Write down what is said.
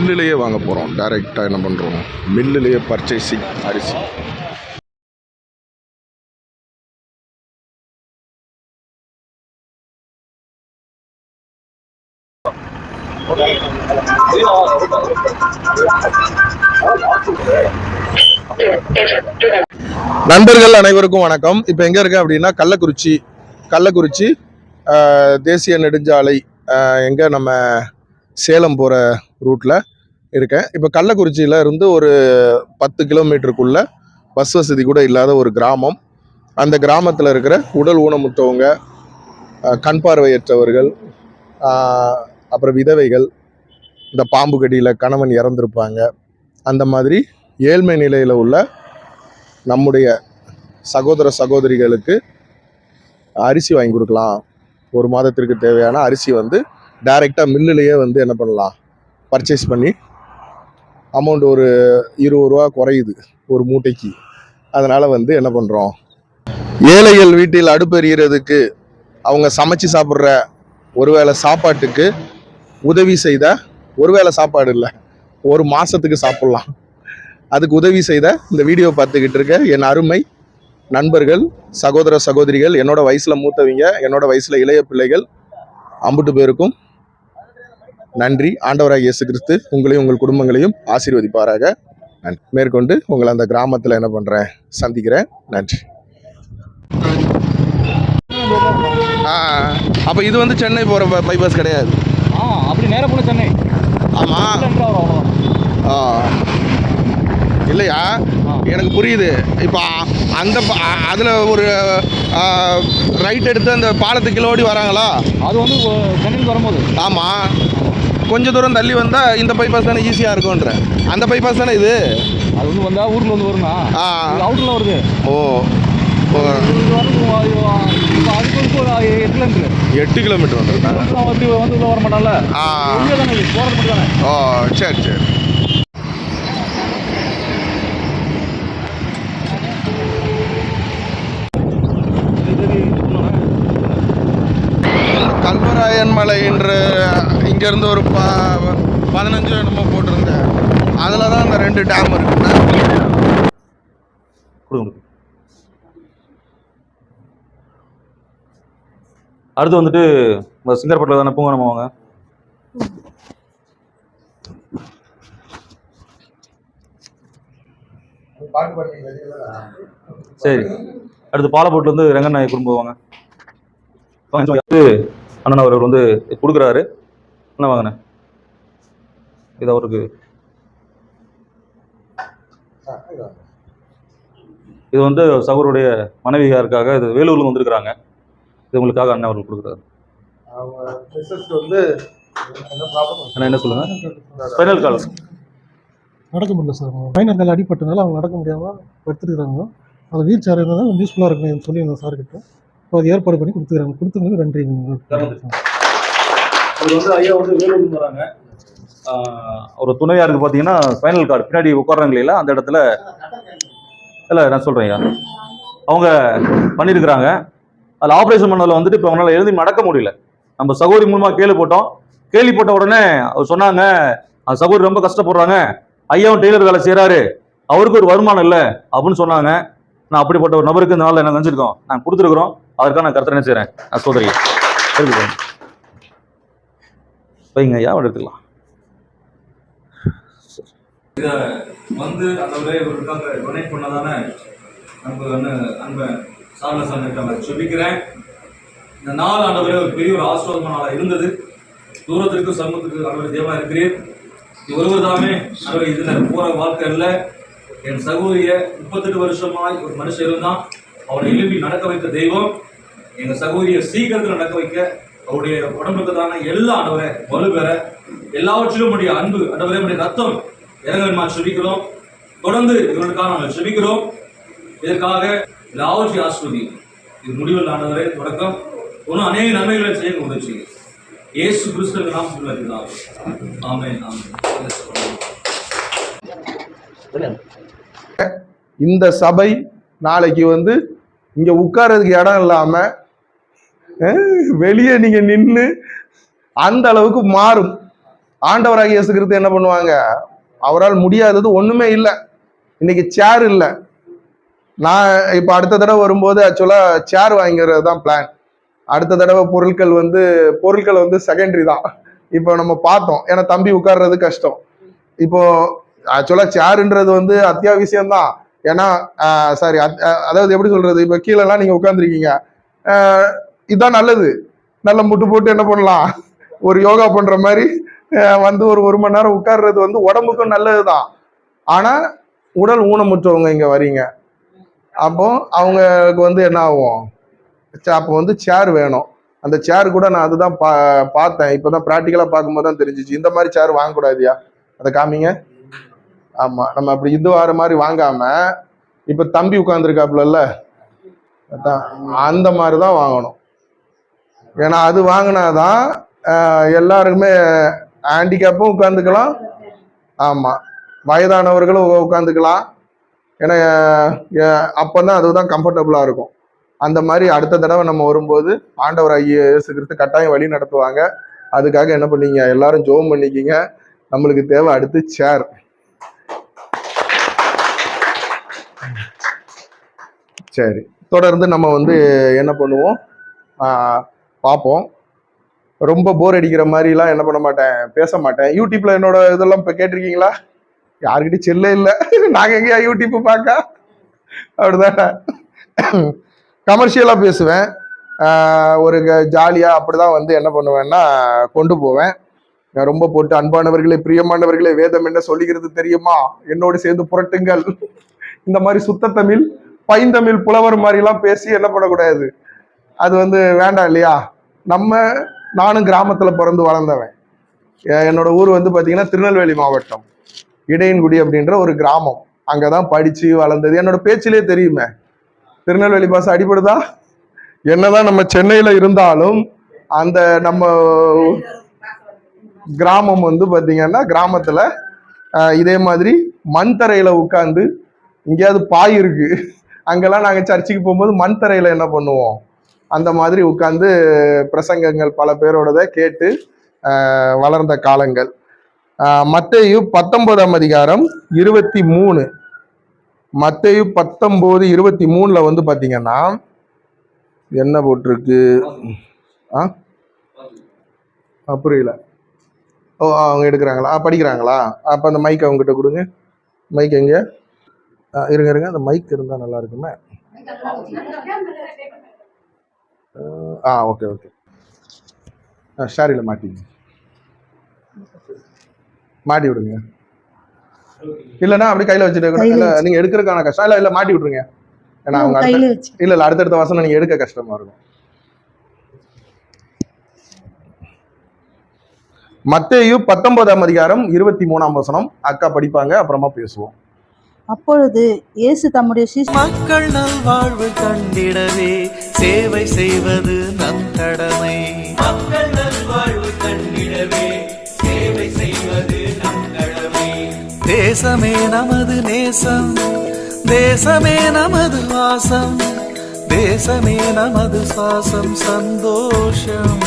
மில்லுலேயே வாங்க போகிறோம் டைரெக்டாக என்ன பண்ணுறோம் மில்லுலேயே பர்ச்சேசிங் அரிசி. நண்பர்கள் அனைவருக்கும் வணக்கம். இப்போ எங்கே இருக்கேன் அப்படின்னா கள்ளக்குறிச்சி கள்ளக்குறிச்சி தேசிய நெடுஞ்சாலை எங்கே நம்ம சேலம் போகிற ரூட்டில் இருக்கேன். இப்போ கள்ளக்குறிச்சியில் இருந்து ஒரு பத்து கிலோமீட்டருக்குள்ள பஸ் வசதி கூட இல்லாத ஒரு கிராமம். அந்த கிராமத்தில் இருக்கிற உடல் ஊனமுற்றவங்க கண் பார்வையற்றவர்கள் அப்புறம் விதவைகள் இந்த பாம்பு கடியில் கணவன் இறந்திருப்பாங்க. அந்த மாதிரி ஏழ்மை நிலையில் உள்ள நம்முடைய சகோதர சகோதரிகளுக்கு அரிசி வாங்கி கொடுக்கலாம். ஒரு மாதத்திற்கு தேவையான அரிசி வந்து டைரெக்டாக மில்லுலேயே வந்து என்ன பண்ணலாம்? பர்ச்சேஸ் பண்ணி அமௌண்ட் ஒரு இருபது ரூபா குறையுது ஒரு மூட்டைக்கு. அதனால் வந்து என்ன பண்ணுறோம் ஏழைகள் வீட்டில் அடுப்பு எறிகிறதுக்கு அவங்க சமைச்சு சாப்பிட்ற ஒருவேளை சாப்பாட்டுக்கு உதவி செய்த ஒருவேளை சாப்பாடு இல்லை ஒரு மாதத்துக்கு சாப்பிட்லாம். அதுக்கு உதவி செய்த இந்த வீடியோ பார்த்துக்கிட்டு இருக்க என் அருமை நண்பர்கள் சகோதர சகோதரிகள் என்னோட வயசில் மூத்தவங்க என்னோட வயசில் இளைய பிள்ளைகள் அம்புட்டு பேருக்கும் நன்றி. ஆண்டவராக இயேசு கிறிஸ்து உங்களையும் உங்கள் குடும்பங்களையும் ஆசீர்வதிப்பாராக. நன்றி. மேற்கொண்டு உங்களை அந்த கிராமத்தில் என்ன பண்ணுறேன் சந்திக்கிறேன். நன்றி. அப்போ இது வந்து சென்னை போகிற பைபாஸ் கிடையாது. ஆ அப்படி நேரா போன சென்னை. ஆமாம் அவ்வளோதான் இல்லையா? ஆ. எனக்கு புரியுது. இப்போ அந்த அதில் ஒரு ரைட் எடுத்து அந்த பாலத்து கிலோடி வராங்களா? அது வந்து சென்னைக்கு வரும்போது. ஆமாம் கொஞ்ச தூரம் தள்ளி வந்தால் இந்த பைபாஸ் தானே ஈஸியாக இருக்கும்ன்ற. அந்த பைபாஸ் தானே இது? அது வந்து வந்தா ஊர்ல வந்து வரும்னா. ஆ. அவுட்டர்ல வருது. ஓ. எட்டு கிலோமீட்டர் வந்துருக்கா? வந்து வந்து வர மாட்டான்ல. ஆ. ஓ சரி சரி. கல்வராயன் என்று இங்கேருந்து ஒரு ப பதினஞ்சு என்னமோ போட்டிருந்தேன் அதில் தான் அந்த ரெண்டு டேம் இருக்குண்ணா அடுத்து வந்துட்டு சிங்கர்பட்டில் தானே பூங்க நம்ம வாங்க? சரி. அடுத்து பாலப்போட்டில் வந்து ரெங்கண்ணா குடும்பம் வாங்க அண்ணன் அவர் வந்து கொடுக்குறாரு. அண்ணா வாங்கண்ணே. இது அவருக்கு. இது வந்து சகோருடைய மனைவியாருக்காக இது வேலூர்ல வந்திருக்கிறாங்க. இது உங்களுக்காக அண்ணன் அவர்கள் கொடுக்குறாரு. வந்து என்ன சொல்லுங்க? ஸ்பைனல் கால் நடக்க முடியல சார். ஃபைனல் கால் அவங்க நடக்க முடியாமல் படுத்துருக்காங்க அது வீல் சேர் இருந்தால் யூஸ்ஃபுல்லாக இருக்கணும் சொல்லியிருந்தேன் சார் கிட்ட இப்போ அது ஏற்பாடு பண்ணி கொடுத்துக்கிறாங்க. கொடுத்தவங்களுக்கு நன்றி. இது வந்து ஐயா வந்து வேலூர்ல வராங்க ஒரு துணையாருக்கு பார்த்தீங்கன்னா ஸ்பைனல் கார்டு பின்னாடி உட்கார்றாங்க இல்லையா? அந்த இடத்துல. இல்லை நான் சொல்கிறேன் ஐயா. அவங்க பண்ணியிருக்கிறாங்க அதில் ஆப்ரேஷன் பண்ணதில் வந்துட்டு இப்போ அவங்களால எழுதி நடக்க முடியல. நம்ம சகோதரி மூலமாக கேள்வி போட்டோம். கேள்வி போட்ட உடனே அவர் சொன்னாங்க அந்த சகோதரி ரொம்ப கஷ்டப்படுறாங்க. ஐயாவும் டெய்லர் வேலை செய்கிறாரு அவருக்கு ஒரு வருமானம் இல்லை. அப்படின்னு சொன்னாங்க. நான் அப்படிப்பட்ட ஒரு நபருக்கு இந்த நாளில் என்ன நினச்சிருக்கோம் நாங்கள் கொடுத்துருக்குறோம். அதற்காக நான் கருத்து செய்கிறேன் நான் சோதரி. இருக்கு வைங்க ஐயா எடுத்துக்கலாம். வந்து அந்த ஒரே இவருக்காக டொனேட் பண்ணதானே நம்ம அண்ணன் அன்பன் சாரண சாமிக்காக சொல்லிக்கிறேன். இந்த நாள் ஆண்டவரே ஒரு பெரிய ஒரு ஆசிர்வாதமான நாளாக இருந்தது. தூரத்திற்கு சமூகத்துக்கு ஆண்டவர் தேவா இருக்கிறேன் ஒருவர் தாமே அவர் இதில் போகிற வாழ்க்கை இல்லை என் சகோதரிய முப்பத்தெட்டு வருஷமாய் ஒரு மனுஷன் இருந்தான். அவனை எழுப்பி நடக்க வைத்த தெய்வம். எங்க சகோதரியை சீக்கிரத்தில் நடக்க வைக்க அவருடைய உடம்புக்கு தானே எல்லா ஆண்டவரை வலுப்பெற எல்லாவற்றிலும் உடைய அன்பு ஆண்டவரே உடைய ரத்தம் இறங்கணுமா செபிக்கிறோம். தொடர்ந்து இவர்களுக்காக நாங்கள் செபிக்கிறோம். இதற்காக எல்லாவற்றையும் ஆஸ்வதி இது முடிவில் ஆண்டவரே தொடக்கம். ஒன்றும் அநேக நன்மைகளை செய்ய உதவி செய்யும் இயேசு கிறிஸ்துவின் நாமத்தில் இருக்கிறார் ஆமென் ஆமென். இந்த சபை நாளைக்கு வந்து இங்கே உட்கார்றதுக்கு இடம் இல்லாமல் வெளியே நீங்க நின்று அந்த அளவுக்கு மாறும். ஆண்டவராக இயேசு கிறிஸ்து என்ன பண்ணுவாங்க? அவரால் முடியாதது ஒண்ணுமே இல்லை. இன்னைக்கு சேர் இல்லை. நான் இப்போ அடுத்த தடவை வரும்போது ஆக்சுவலாக சேர் வாங்கிறது தான் பிளான் அடுத்த தடவை பொருட்கள் வந்து பொருட்கள் வந்து செகண்டரி தான். இப்போ நம்ம பார்த்தோம். ஏன்னா தம்பி உட்கார்றது கஷ்டம். இப்போ ஆக்சுவலாக சேருன்றது வந்து அத்தியாவசியம் தான். ஏன்னா சாரி அதாவது எப்படி சொல்றது? இப்போ கீழெல்லாம் நீங்கள் உட்காந்துருக்கீங்க இதுதான் நல்லது. நல்ல முட்டு போட்டு என்ன பண்ணலாம்? ஒரு யோகா பண்ற மாதிரி வந்து ஒரு ஒரு மணி நேரம் உட்கார்றது வந்து உடம்புக்கும் நல்லது தான் ஆனால் உடல் ஊனமுற்றவங்க இங்கே வரீங்க. அப்போ அவங்களுக்கு வந்து என்ன ஆகும்? அப்போ வந்து சேர் வேணும். அந்த சேர் கூட நான் அதுதான் பா பார்த்தேன். இப்போ தான் ப்ராக்டிக்கலாக பார்க்கும்போது தான் தெரிஞ்சிச்சு. இந்த மாதிரி சேர் வாங்கக்கூடாதியா? அதை காமிங்க. ஆமாம் நம்ம அப்படி இது வர மாதிரி வாங்காம இப்போ தம்பி உட்காந்துருக்காப்புல அதான் அந்த மாதிரி தான் வாங்கணும். ஏன்னா அது வாங்கினாதான் எல்லாருக்குமே ஹேண்டிகேப்பும் உட்காந்துக்கலாம் ஆமாம் வயதானவர்களும் உட்காந்துக்கலாம் ஏன்னா அப்போ தான் அதுதான் கம்ஃபர்டபுளாக இருக்கும். அந்த மாதிரி அடுத்த தடவை நம்ம வரும்போது ஆண்டவர் ஐயா இயேசு கட்டாயம் வழி நடத்துவாங்க. அதுக்காக என்ன பண்ணீங்க? எல்லாரும் ஜோம் பண்ணிக்கிங்க. நம்மளுக்கு தேவை அடுத்து சேர் சரி தொடர்ந்து நம்ம வந்து என்ன பண்ணுவோம்? ஆஹ் பார்ப்போம் ரொம்ப போர் அடிக்கிற மாதிரிலாம் என்ன பண்ண மாட்டேன் பேச மாட்டேன். யூடியூப்ல என்னோட இதெல்லாம் இப்போ கேட்டிருக்கீங்களா? யாருக்கிட்டையும் செல்லே இல்லை. நாங்கள் எங்கேயா யூடியூப் பார்க்க? அப்படிதானே. கமர்ஷியலாக பேசுவேன். ஒரு ஜாலியாக அப்படிதான் வந்து என்ன பண்ணுவேன்னா கொண்டு போவேன். நான் ரொம்ப போட்டு அன்பானவர்களே பிரியமானவர்களே வேதம் என்ன சொல்லுகிறது தெரியுமா? என்னோடு சேர்ந்து புரட்டுங்கள். இந்த மாதிரி சுத்த தமிழ் பைந்தமிழ் புலவர் மாதிரிலாம் பேசி என்ன பண்ணக்கூடாது? அது வந்து வேண்டாம் இல்லையா? நம்ம நானும் கிராமத்தில் பிறந்து வளர்ந்தவன். என்னோட ஊர் வந்து பார்த்தீங்கன்னா திருநெல்வேலி மாவட்டம். இடையன்குடி அப்படின்ற ஒரு கிராமம். அங்கே தான் படித்து வளர்ந்தது. என்னோட பேச்சிலே தெரியுமே. திருநெல்வேலி பாஸ் அடிபடுதா? என்னதான் நம்ம சென்னையில் இருந்தாலும் அந்த நம்ம கிராமம் வந்து பார்த்தீங்கன்னா கிராமத்தில் இதே மாதிரி மண் தரையில் உட்காந்து எங்கேயாவது பாய் இருக்கு. அங்கெல்லாம் நாங்கள் சர்ச்சுக்கு போகும்போது மண் தரையில் என்ன பண்ணுவோம்? அந்த மாதிரி உட்காந்து பிரசங்கங்கள் பல பேரோடத கேட்டு வளர்ந்த காலங்கள். ஆஹ் மத்தேயு பத்தொன்பதாம் அதிகாரம் இருபத்தி மூணு. மத்தேயு பத்தொம்போது இருபத்தி மூணில் வந்து பார்த்தீங்கன்னா என்ன போட்டிருக்கு? ஆ? ஆ, புரியல. ஓ ஆ, அவங்க எடுக்கிறாங்களா? ஆ, படிக்கிறாங்களா? அப்போ அந்த மைக் அவங்ககிட்ட கொடுங்க. மைக் எங்கே? இருங்க இருங்க. அந்த மைக் இருந்தால் நல்லா இருக்குமே. ஆ ஓகே ஓகே ஆ ஷாரியில் மாட்டிங்க மாட்டி விடுங்க. இல்லைன்னா அப்படி கையில் வச்சுட்டு இல்லை நீங்கள் எடுக்கிறதுக்கான கஷ்டம். இல்லை இல்லை மாட்டி விட்ருங்க ஏன்னா அவங்க இல்லை இல்லை அடுத்தடுத்த வசனம் நீங்கள் எடுக்க கஷ்டமா இருக்கும். மத்தேயு பத்தொன்பதாம் அதிகாரம் இருபத்தி மூணாம் வசனம். அக்கா படிப்பாங்க அப்புறமா பேசுவோம். அப்பொழுது இயேசு தம்முடைய மக்கள் நல்வாழ்வு கண்டிடவே. சேவை செய்வது நம் கடமை. மக்கள் நல்வாழ்வு கண்டிடவே சேவை செய்வது நம் கடமை. தேசமே நமது நேசம் தேசமே நமது வாசம் தேசமே நமது சுவாசம் சந்தோஷம்.